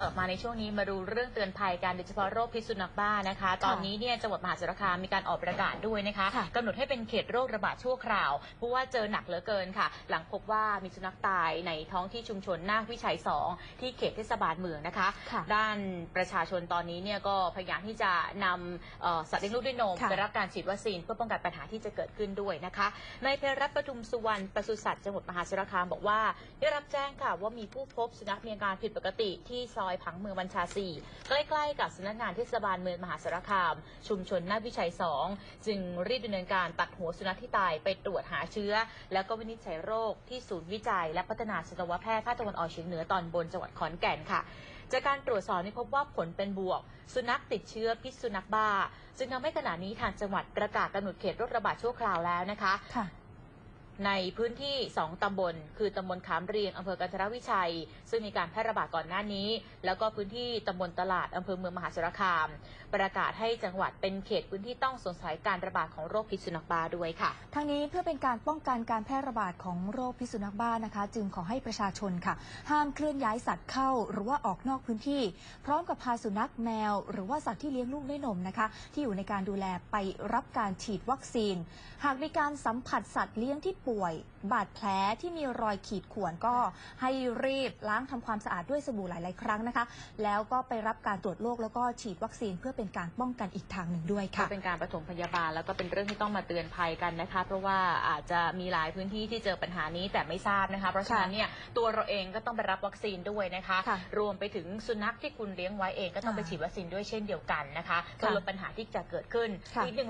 เปิดมาในช่วงนี้มาดูเรื่องเตือนภัยกันโดยเฉพาะโรคพิษสุนัขบ้านะคะ ตอนนี้เนี่ยจังหวัดมหาสารคามมีการออกประกาศด้วยนะคะค่ะกำหนดให้เป็นเขตโรคระบาดชั่วคราว เพราะว่าเจอหนักเหลือเกินค่ะ หลังพบว่ามีสุนัขตายในท้องที่ชุมชนนาควิชัย 2 ที่เขตเทศบาลเมืองนะคะค่ะด้านประชาชนตอนนี้เนี่ยก็พยายามที่จะนำเอ่อสัตว์เลี้ยงลูกด้วยนมค่ะไปรับการฉีดวัคซีนเพื่อป้องกันปัญหาที่จะเกิดขึ้นด้วยนะคะนายเพชรรัตน์ปทุมสุวรรณปศุสัตว์จังหวัดมหาสารคามบอกว่า ได้รับแจ้งค่ะว่ามีผู้พบสุนัขมีอาการผิดปกติที่ซอยผังเมืองบัญชา 4 ใกล้ๆ กับสำนักงานเทศบาลเมืองมหาสารคาม ชุมชนนาวิชัย 2 จึงรีบดำเนินการตัดหัวสุนัขที่ตายไปตรวจหาเชื้อ แล้วก็วินิจฉัยโรคที่ศูนย์วิจัย และพัฒนาสัตวแพทย์ภาคตะวันออกเฉียงเหนือตอนบนจังหวัดขอนแก่นค่ะจากการตรวจสอบนี่พบว่าผลเป็นบวก สุนัขติดเชื้อพิษสุนัขบ้าจึงทำให้ขณะนี้ทางจังหวัดประกาศกำหนดเขตโรคระบาดชั่วคราวแล้วนะคะค่ะ ในพื้นที่ 2 ตำบล คือตำบลขามเรียงอำเภอกันทรวิชัย ซึ่งมีการแพร่ระบาดก่อนหน้านี้ แล้วก็พื้นที่ตำบลตลาดอำเภอเมืองมหาสารคาม ประกาศให้จังหวัดเป็นเขตพื้นที่ต้องสงสัยการระบาดของโรคพิษสุนัขบ้าด้วยค่ะ ทั้งนี้เพื่อเป็นการป้องกันการแพร่ระบาดของโรคพิษสุนัขบ้านะคะ จึงขอให้ประชาชนค่ะ ห้ามเคลื่อนย้ายสัตว์เข้า หรือว่าออกนอกพื้นที่ พร้อมกับพาสุนัขแมว หรือว่าสัตว์ที่เลี้ยงลูกด้วยนมนะคะ ที่อยู่ในการดูแลไปรับการฉีดวัคซีน หากมีการสัมผัสสัตว์เลี้ยงที่ป่วย บาดแผลที่มีรอยขีดข่วนก็ให้รีบล้างทำความสะอาดด้วยสบู่หลาย ๆ ครั้งนะคะ แล้วก็ไปรับการตรวจโรคแล้วก็ฉีดวัคซีนเพื่อเป็นการป้องกันอีกทางหนึ่งด้วยก็ค่ะเป็นการปฐมพยาบาลแล้วก็เป็นเรื่องที่ต้องมาเตือนภัยกันนะคะ เพราะว่าอาจจะมีหลายพื้นที่ที่เจอปัญหานี้แต่ไม่ทราบนะคะ เพราะฉะนั้นเนี่ยตัวเราเองก็ต้องไปรับวัคซีนด้วยนะคะ ค่ะรวมไปถึงสุนัขที่คุณเลี้ยงไว้เองก็ต้องไปอ่าฉีดวัคซีนด้วยเช่นเดียวกันนะคะค่ะเพื่อลดปัญหาที่จะเกิดขึ้นค่ะ อีกหนึ่ง